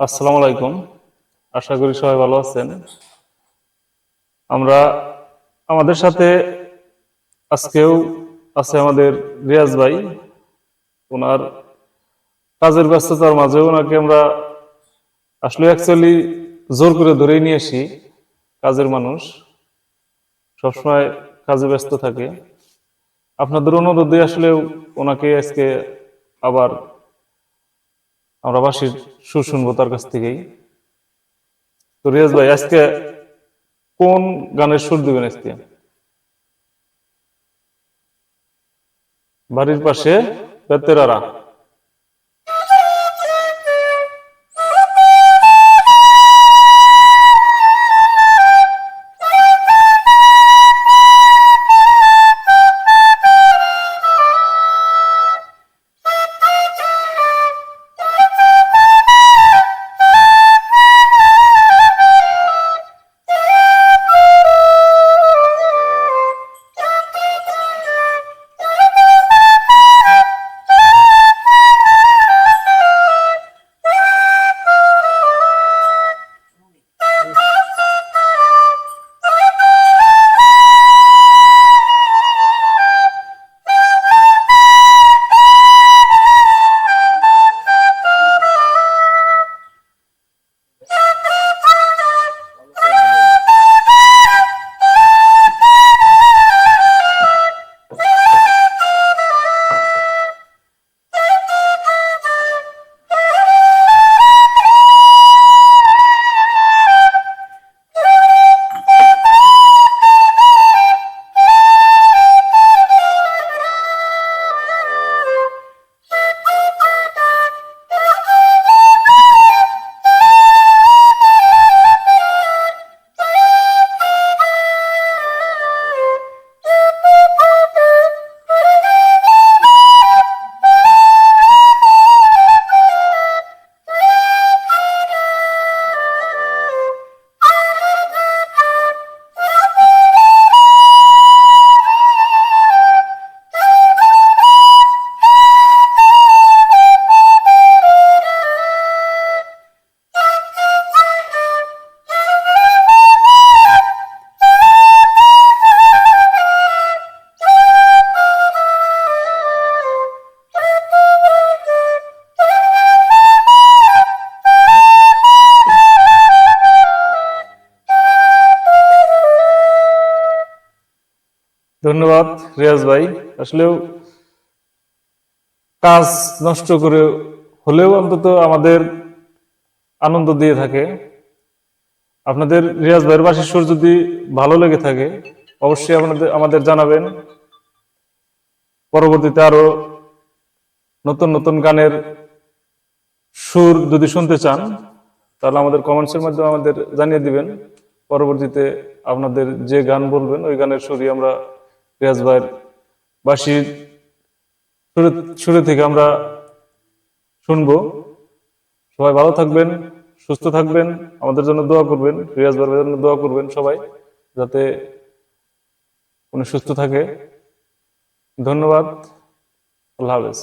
আসসালামু আলাইকুম। আশা করি সবাই ভালো আছেন। আমরা আমাদের সাথে আজকেও আছে আমাদের রিয়াজ ভাই। ওনার কাজের ব্যস্ততার মাঝে ওনাকে আমরা আসলে অ্যাকচুয়ালি জোর করে ধরেই নিয়ে আসি, কাজের মানুষ। সবসময় কাজে ব্যস্ত থাকে। আপনাদের অনুরোধে আসলে ওনাকে আজকে আবার আমরা বাসির সুর শুনব তার কাছ থেকেই। তো রিয়াজ ভাই, আজকে কোন গানের সুর দিবেন আজকে? বাড়ির পাশে বেতেরারা। ধন্যবাদ, রিয়াজ ভাই। আসলেও কাজ নষ্ট করে হলেও অন্তত আমাদের আনন্দ দিয়ে থাকে। আপনাদের রিয়াজ ভাইয়ের বাসির সুর যদি ভালো লেগে থাকে, অবশ্যই আপনাদের, আমাদের জানাবেন। পরবর্তীতে আরও নতুন নতুন গানের সুর যদি শুনতে চান, তাহলে আমাদের কমেন্টসের মাধ্যমে আমাদের জানিয়ে দিবেন। পরবর্তীতে আপনাদের যে গান বলবেন, ওই গানের সুরই আমরা রিয়াজ ভাইয়ের বাসির শুরু শুরু থেকে আমরা শুনব। সবাই ভালো থাকবেন, সুস্থ থাকবেন, আমাদের জন্য দোয়া করবেন রিয়াজ ভাইয়ের জন্য দোয়া করবেন সবাই, যাতে উনি সুস্থ থাকে। ধন্যবাদ, আল্লাহ হাফেজ।